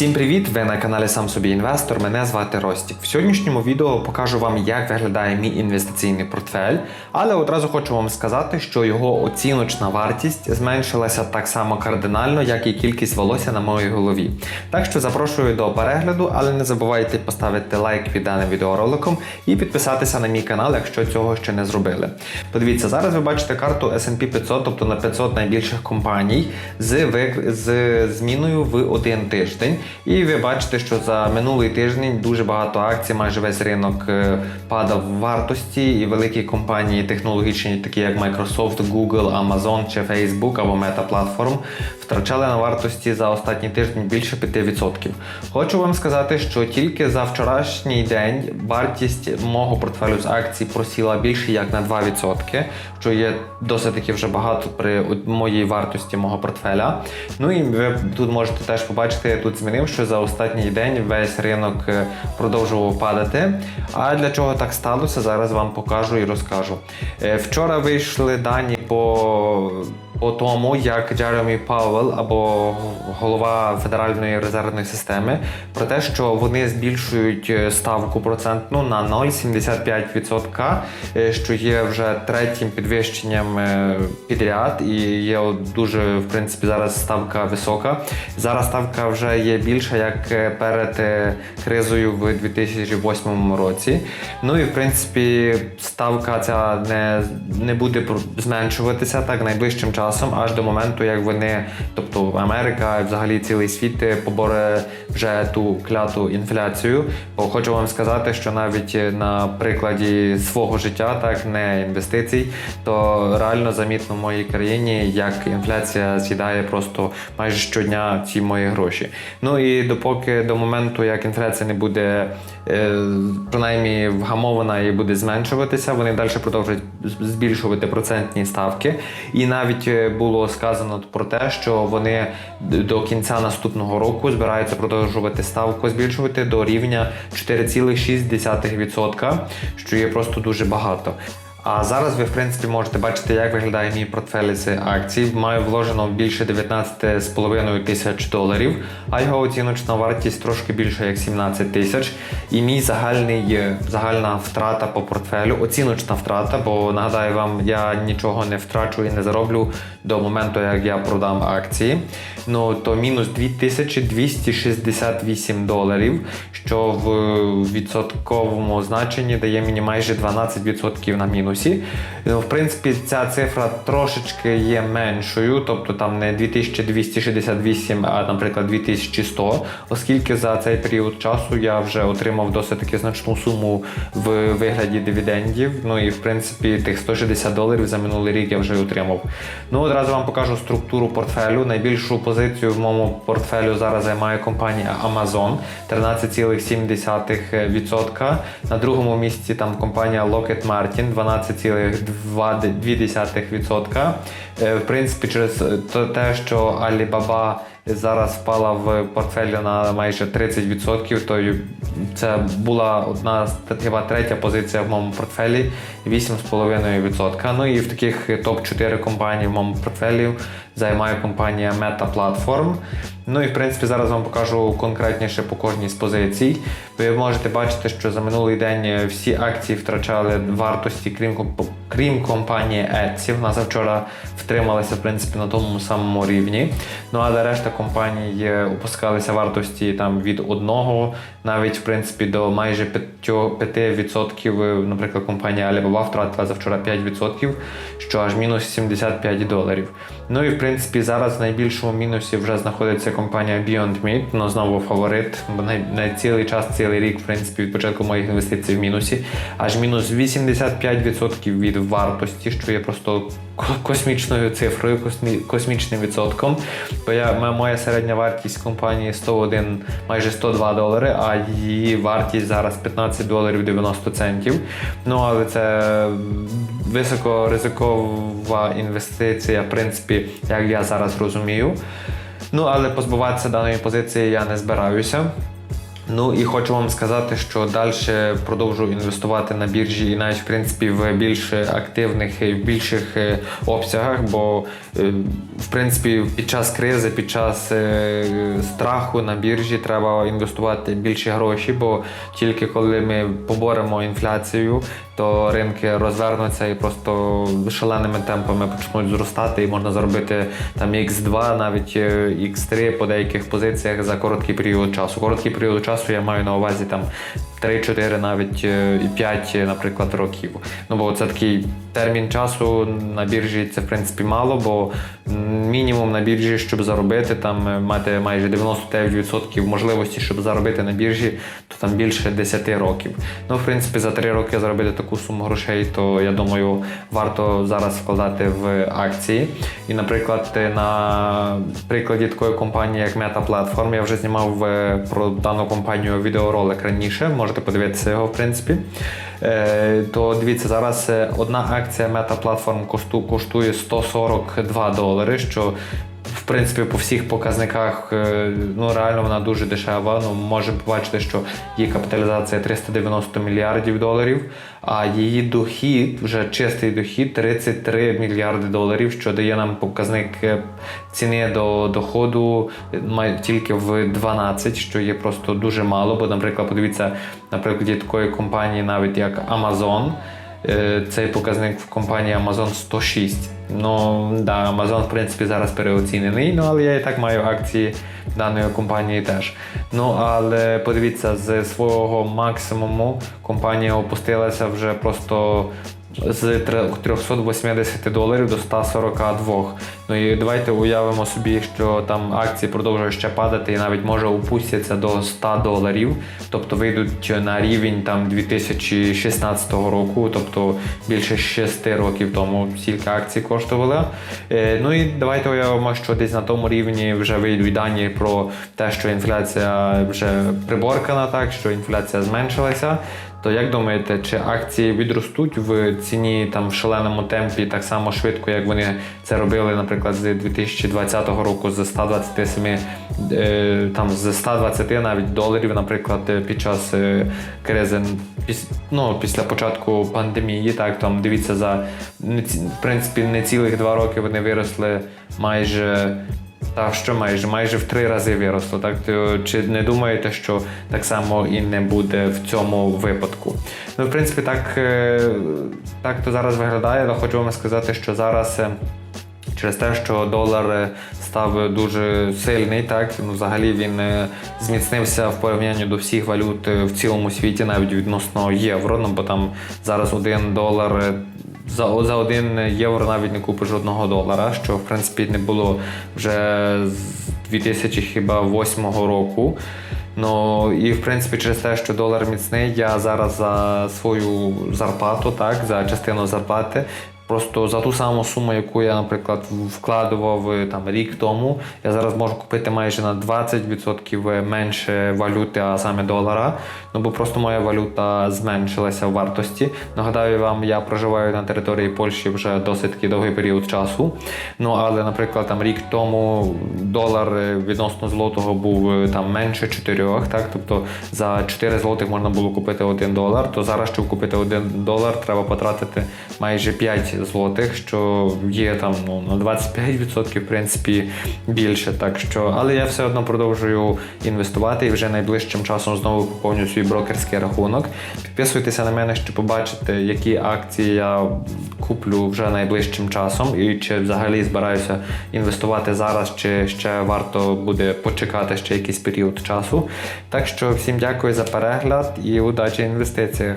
Всім привіт! Ви на каналі Сам собі інвестор. Мене звати Ростік. В сьогоднішньому відео покажу вам, як виглядає мій інвестиційний портфель, але одразу хочу вам сказати, що його оціночна вартість зменшилася так само кардинально, як і кількість волосся на моїй голові. Так що запрошую до перегляду, але не забувайте поставити лайк під даним відеороликом і підписатися на мій канал, якщо цього ще не зробили. Подивіться, зараз ви бачите карту S&P 500, тобто на 500 найбільших компаній з, з зміною в один тиждень. І ви бачите, що за минулий тиждень дуже багато акцій, майже весь ринок е, падав в вартості, і великі компанії технологічні, такі як Microsoft, Google, Amazon чи Facebook або Meta Platform, втрачали на вартості за останній тиждень більше 5%. Хочу вам сказати, що тільки за вчорашній день вартість мого портфелю з акцій просіла більше як на 2%, що є досить таки вже багато при моїй вартості мого портфеля. Ну і ви тут можете теж побачити, тут змінив, що за останній день весь ринок е, продовжував падати. А для чого так сталося, зараз вам покажу і розкажу. Е, Вчора вийшли дані по по тому, як Джеремі Пауелл або голова Федеральної резервної системи про те, що вони збільшують е, ставку процентну на 0,75%, е, що є вже третім підвищенням е, підряд, і є дуже в принципі зараз ставка висока. Зараз ставка вже є більша як перед кризою в 2008 році. Ну і в принципі ставка ця не, не буде зменшуватися так найближчим часом, аж до моменту, як вони, тобто Америка взагалі цілий світ е, поборе вже ту кляту інфляцію. Бо хочу вам сказати, що навіть е, на прикладі свого життя, так не інвестицій, то реально замітно в моїй країні, як інфляція з'їдає просто майже щодня ці мої гроші. Ну і допоки до моменту, як інфляція не буде е, принаймні вгамована і буде зменшуватися, вони далі продовжують збільшувати процентні ставки. І навіть було сказано про те, що вони д- до кінця наступного року збираються продовжувати ставку збільшувати до рівня 4,6%, що є просто дуже багато. А зараз ви, в принципі, можете бачити, як виглядає мій портфель з акцій. Маю вложено більше 19,5 тисяч доларів, а його оціночна вартість трошки більше як 17 тисяч. І мій загальний е, загальна втрата по портфелю, оціночна втрата, бо нагадаю вам, я нічого не втрачу і не зароблю до моменту, як я продам акції. Ну то мінус 2268 доларів, що в відсотковому значенні дає мені майже 12% на мінусі. Ну, в принципі, ця цифра трошечки є меншою, тобто там не 2268, а, наприклад, 2100, оскільки за цей період часу я вже отримав досить таки значну суму в вигляді дивідендів. Ну і в принципі тих 160 доларів за минулий рік я вже отримав. Ну одразу вам покажу структуру портфелю. Найбільшу позицію в моєму портфелю зараз займає компанія Amazon 13,7%. На другому місці там компанія Lockheed Martin 12,2%. Е, В принципі, через те, що Alibaba зараз впала в портфелі на майже 30%, то це була одна хіба третя позиція в моєму портфелі 8,5%. Ну і в таких топ-4 компаній в моєму портфелі займає компанія Meta Platform. Ну і в принципі зараз вам покажу конкретніше по кожній з позицій. Ви можете бачити, що за минулий день всі акції втрачали вартості, крім крім компанії Etsy. Вона завчора втрималася в принципі на тому самому рівні. Ну але решта компаній е, опускалися вартості там від одного, навіть в принципі до майже 5%, 5%. е, Наприклад, компанія Alibaba втратила завчора 5%, що аж мінус 75 доларів. Ну і в принципі зараз в найбільшому мінусі вже знаходиться компанія Beyond Meat, ну знову фаворит, бо на цілий час, цілий рік, в принципі, від початку моїх інвестицій в мінусі, аж мінус 85% від вартості, що є просто космічною цифрою, космі, космічним відсотком. Бо я, моя середня вартість компанії 101, майже 102 долари, а її вартість зараз 15 доларів 90 центів. Ну але це високоризикова інвестиція, в принципі, як я зараз розумію. Ну, але позбуватися даної позиції я не збираюся. Ну і хочу вам сказати, що далі продовжу інвестувати на біржі і навіть в принципі в більш активних і в більших е, обсягах, бо е, в принципі під час кризи, під час е, страху на біржі треба інвестувати більше гроші, бо тільки коли ми поборемо інфляцію, то ринки розвернуться і просто шаленими темпами почнуть зростати, і можна заробити там X2, навіть е, X3 по деяких позиціях за короткий період часу. Короткий період часу я маю на увазі там 3-4, навіть е, і 5, наприклад, років. Ну бо це такий термін часу на біржі це в принципі мало, бо мінімум на біржі, щоб заробити, там е, мати майже 99% можливості, щоб заробити на біржі, то там більше 10 років. Ну, в принципі, за 3 роки заробити таку суму грошей, то я думаю, варто зараз вкладати в акції. І, наприклад, е, на прикладі такої компанії, як Meta Platform, я вже знімав е, про дану компанію відеоролик раніше, можете подивитися його, в принципі. Е, То дивіться, зараз е, одна акція Meta Platform кошту- коштує 142 долари, що принципі по всіх показниках е, ну реально вона дуже дешева. Ну можемо побачити, що її капіталізація 390 мільярдів доларів, а її дохід, вже чистий дохід 33 мільярди доларів, що дає нам показник е, ціни до доходу е, тільки в 12, що є просто дуже мало. Бо, наприклад, подивіться на прикладі такої компанії, навіть як Amazon. Е, Цей показник в компанії Amazon 106. Ну да, Amazon, в принципі, зараз переоцінений, ну але я і так маю акції даної компанії теж. Ну але подивіться, з свого максимуму компанія опустилася вже просто з 380 доларів до 142. Ну і давайте уявимо собі, що там акції продовжують ще падати і навіть може опустяться до 100 доларів, тобто вийдуть на рівень там 2016 року, тобто більше 6 років тому стільки акцій коштували. Е, Ну і давайте уявимо, що десь на тому рівні вже вийдуть дані про те, що інфляція вже приборкана, так що інфляція зменшилася. То як думаєте, чи акції відростуть в ціні там в шаленому темпі так само швидко, як вони це робили, наприклад, з 2020 року з 127 е, там з 120 навіть доларів, наприклад, е, під час е, кризи ну, після початку пандемії, так там дивіться за в принципі не цілих два роки вони виросли майже. Та що майже майже в три рази виросло. Так чи не думаєте, що так само і не буде в цьому випадку? Ну, в принципі, так, е, так то зараз виглядає, але хочу вам сказати, що зараз. е, Через те, що долар е, став дуже сильний, так ну взагалі він зміцнився в порівнянні до всіх валют в цілому світі, навіть відносно євро. Ну бо там зараз один долар за, за один євро навіть не купиш жодного долара, що в принципі не було вже з 2008 року. Ну і в принципі через те, що долар міцний, я зараз за свою зарплату, так, за частину зарплати. Просто за ту саму суму, яку я, наприклад, вкладував е, там рік тому, я зараз можу купити майже на 20% менше валюти, а саме долара. Ну бо просто моя валюта зменшилася в вартості. Нагадаю вам, я проживаю на території Польщі вже досить довгий період часу. Ну але, наприклад, там рік тому долар е, відносно злотого був е, там менше 4, так тобто за 4 злотих можна було купити 1 долар. То зараз, щоб купити 1 долар, треба потратити майже 5 злотих, що є там ну на 25% в принципі більше. Так що, але я все одно продовжую інвестувати і вже найближчим часом знову поповню свій брокерський рахунок. Підписуйтеся на мене, щоб побачити, які акції я куплю вже найближчим часом, і чи взагалі збираюся інвестувати зараз, чи ще варто буде почекати ще якийсь період часу. Так що всім дякую за перегляд і удачі в інвестиціях.